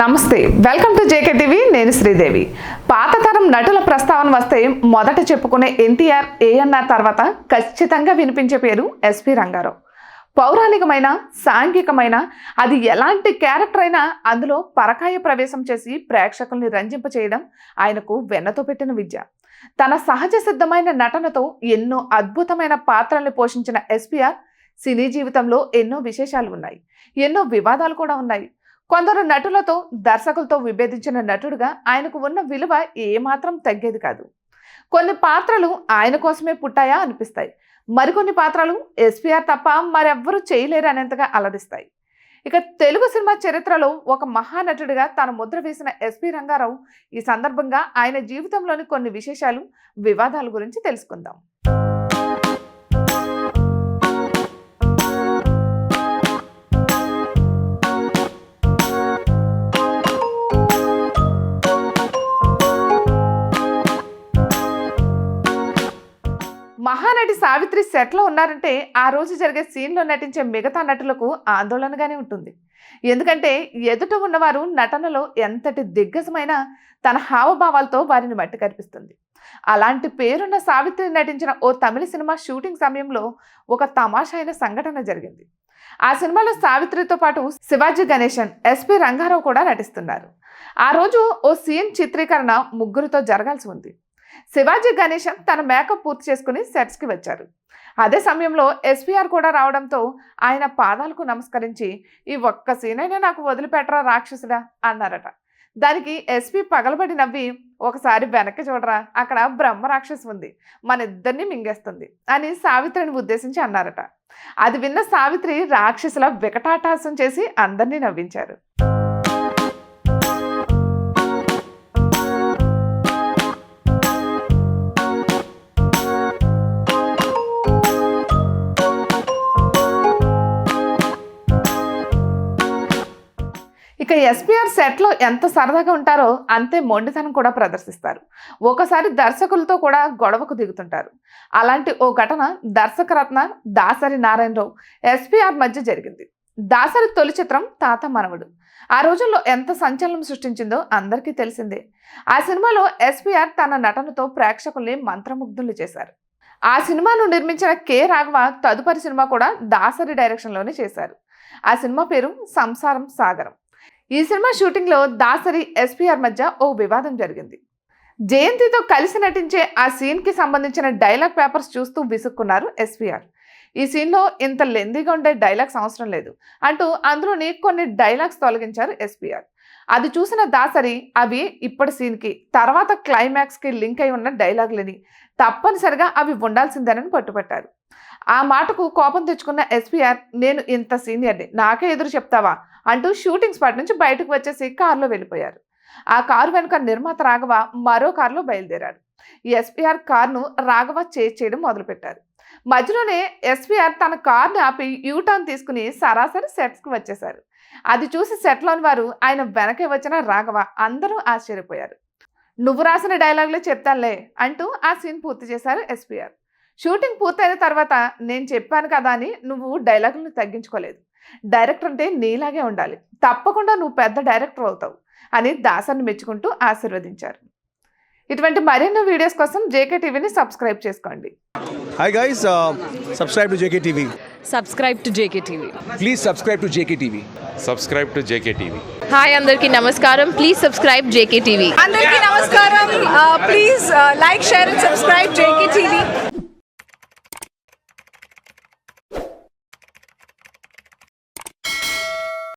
నమస్తే welcome to JK TV నేను శ్రీదేవి. పాతతరం నటుల ప్రస్తావన వస్తే మొదట చెప్పుకునే ఎన్టీఆర్ ఏఎన్ఆర్ తర్వాత ఖచ్చితంగా వినిపించే పేరు ఎస్పి రంగారావు. పౌరాణికమైన సాంఘికమైన అది ఎలాంటి క్యారెక్టర్ అయినా అందులో పరకాయ ప్రవేశం చేసి ప్రేక్షకుల్ని రంజింపచేయడం ఆయనకు వెన్నతో పెట్టిన విద్య. తన సహజ సిద్ధమైన నటనతో ఎన్నో అద్భుతమైన పాత్రల్ని పోషించిన ఎస్పీఆర్ సినీ జీవితంలో ఎన్నో విశేషాలు ఉన్నాయి. ఎన్నో వివాదాలు కూడా ఉన్నాయి. కొందరు నటులతో దర్శకులతో విభేదించిన నటుడుగా ఆయనకు ఉన్న విలువ ఏమాత్రం తగ్గేది కాదు. కొన్ని పాత్రలు ఆయన కోసమే పుట్టాయా అనిపిస్తాయి. మరికొన్ని పాత్రలు ఎస్పీఆర్ తప్ప మరెవ్వరూ చేయలేరు అనేంతగా అలరిస్తాయి. ఇక తెలుగు సినిమా చరిత్రలో ఒక మహానటుడిగా తన ముద్ర వేసిన ఎస్పి రంగారావు ఈ సందర్భంగా ఆయన జీవితంలోని కొన్ని విశేషాలు వివాదాల గురించి తెలుసుకుందాం. మహానటి సావిత్రి సెట్లో ఉన్నారంటే ఆ రోజు జరిగే సీన్లో నటించే మిగతా నటులకు ఆందోళనగానే ఉంటుంది. ఎందుకంటే ఎదుట ఉన్నవారు నటనలో ఎంతటి దిగ్గజమైన తన హావభావాలతో వారిని మట్టి కనిపిస్తుంది అలాంటి పేరున్న సావిత్రి నటించిన ఓ తమిళ సినిమా షూటింగ్ సమయంలో ఒక తమాషా అయిన సంఘటన జరిగింది. ఆ సినిమాలో సావిత్రితో పాటు శివాజీ గణేశన్ ఎస్పి రంగారావు కూడా నటిస్తున్నారు. ఆ రోజు ఓ సీన్ చిత్రీకరణ ముగ్గురితో జరగాల్సి ఉంది. శివాజీ గణేశన్ తన మేకప్ పూర్తి చేసుకుని సెట్స్కి వచ్చారు. అదే సమయంలో ఎస్పీఆర్ కూడా రావడంతో ఆయన పాదాలకు నమస్కరించి ఈ ఒక్క సీనైనా నాకు వదిలిపెట్టరా రాక్షసుడా? అన్నారట. దానికి ఎస్పీ పగలబడి నవ్వి ఒకసారి వెనక్కి చూడరా అక్కడ బ్రహ్మ రాక్షసు ఉంది మన ఇద్దరిని మింగేస్తుంది అని సావిత్రిని ఉద్దేశించి అన్నారట. అది విన్న సావిత్రి రాక్షసుల వికటాటాసం చేసి అందరినీ నవ్వించారు. ఇక ఎస్పీఆర్ సెట్లో ఎంత సరదాగా ఉంటారో అంతే మొండితనం కూడా ప్రదర్శిస్తారు. ఒకసారి దర్శకులతో కూడా గొడవకు దిగుతుంటారు. అలాంటి ఓ ఘటన దర్శకరత్న దాసరి నారాయణరావు ఎస్పీఆర్ మధ్య జరిగింది. దాసరి తొలి చిత్రం తాత మనవడు. ఆ రోజుల్లో ఎంత సంచలనం సృష్టించిందో అందరికీ తెలిసిందే. ఆ సినిమాలో ఎస్పీఆర్ తన నటనతో ప్రేక్షకుల్ని మంత్రముగ్ధులు చేశారు. ఆ సినిమాను నిర్మించిన కె రాఘవ తదుపరి సినిమా కూడా దాసరి డైరెక్షన్లోనే చేశారు. ఆ సినిమా పేరు సంసారం సాగరం. ఈ సినిమా షూటింగ్లో దాసరి ఎస్పీఆర్ మధ్య ఓ వివాదం జరిగింది. జయంతితో కలిసి నటించే ఆ సీన్కి సంబంధించిన డైలాగ్ పేపర్స్ చూస్తూ విసుక్కున్నారు ఎస్పీఆర్. ఈ సీన్లో ఇంత లెందీగా ఉండే డైలాగ్స్ అవసరం లేదు అంటూ అందులోని కొన్ని డైలాగ్స్ తొలగించారు ఎస్పీఆర్. అది చూసిన దాసరి అవి ఇప్పటి సీన్కి తర్వాత క్లైమాక్స్కి లింక్ అయి ఉన్న డైలాగులని తప్పనిసరిగా అవి ఉండాల్సిందేనని పట్టుపట్టారు ఆ మాటకు కోపం తెచ్చుకున్న ఎస్పీఆర్ నేను ఇంత సీనియర్ని నాకే ఎదురు చెప్తావా? అంటూ షూటింగ్ స్పాట్ నుంచి బయటకు వచ్చేసి కారులో వెళ్ళిపోయారు. ఆ కారు వెనుక నిర్మాత రాఘవ మరో కారులో బయలుదేరాడు. ఎస్పీఆర్ కారును రాఘవ చేజ్ చేయడం మొదలుపెట్టారు. మధ్యలోనే ఎస్పీఆర్ తన కార్ని ఆపి యూటర్న్ తీసుకుని సరాసరి సెట్స్కి వచ్చేశారు. అది చూసి సెట్లోని వారు ఆయన వెనకే వచ్చిన రాఘవ అందరూ ఆశ్చర్యపోయారు. నువ్వు రాసిన డైలాగులే చెప్తానులే అంటూ ఆ సీన్ పూర్తి చేశారు ఎస్పీఆర్ షూటింగ్ పూర్తయిన తర్వాత నేను చెప్పాను కదా అని నువ్వు డైలాగులను తగ్గించుకోలేదు. డైరెక్టర్ అంటే నీలాగే ఉండాలి. తప్పకుండా నువ్వు పెద్ద డైరెక్టర్ అవుతావు అని దాసర్ని మెచ్చుకుంటూ ఆశీర్వదించారు. ఇటువంటి మరెన్నో వీడియోస్ కోసం జేకే టీవీని సబ్స్క్రైబ్ చేసుకోండి. Hi guys, uh, subscribe to JKTV. Subscribe to JK TV Please subscribe to JKTV. subscribe to JKTV. Hi అందరికీ నమస్కారం. ప్లీజ్ సబ్స్క్రైబ్ జేకే టీవీ అందరికీ నమస్కారం. Please like share and subscribe JK TV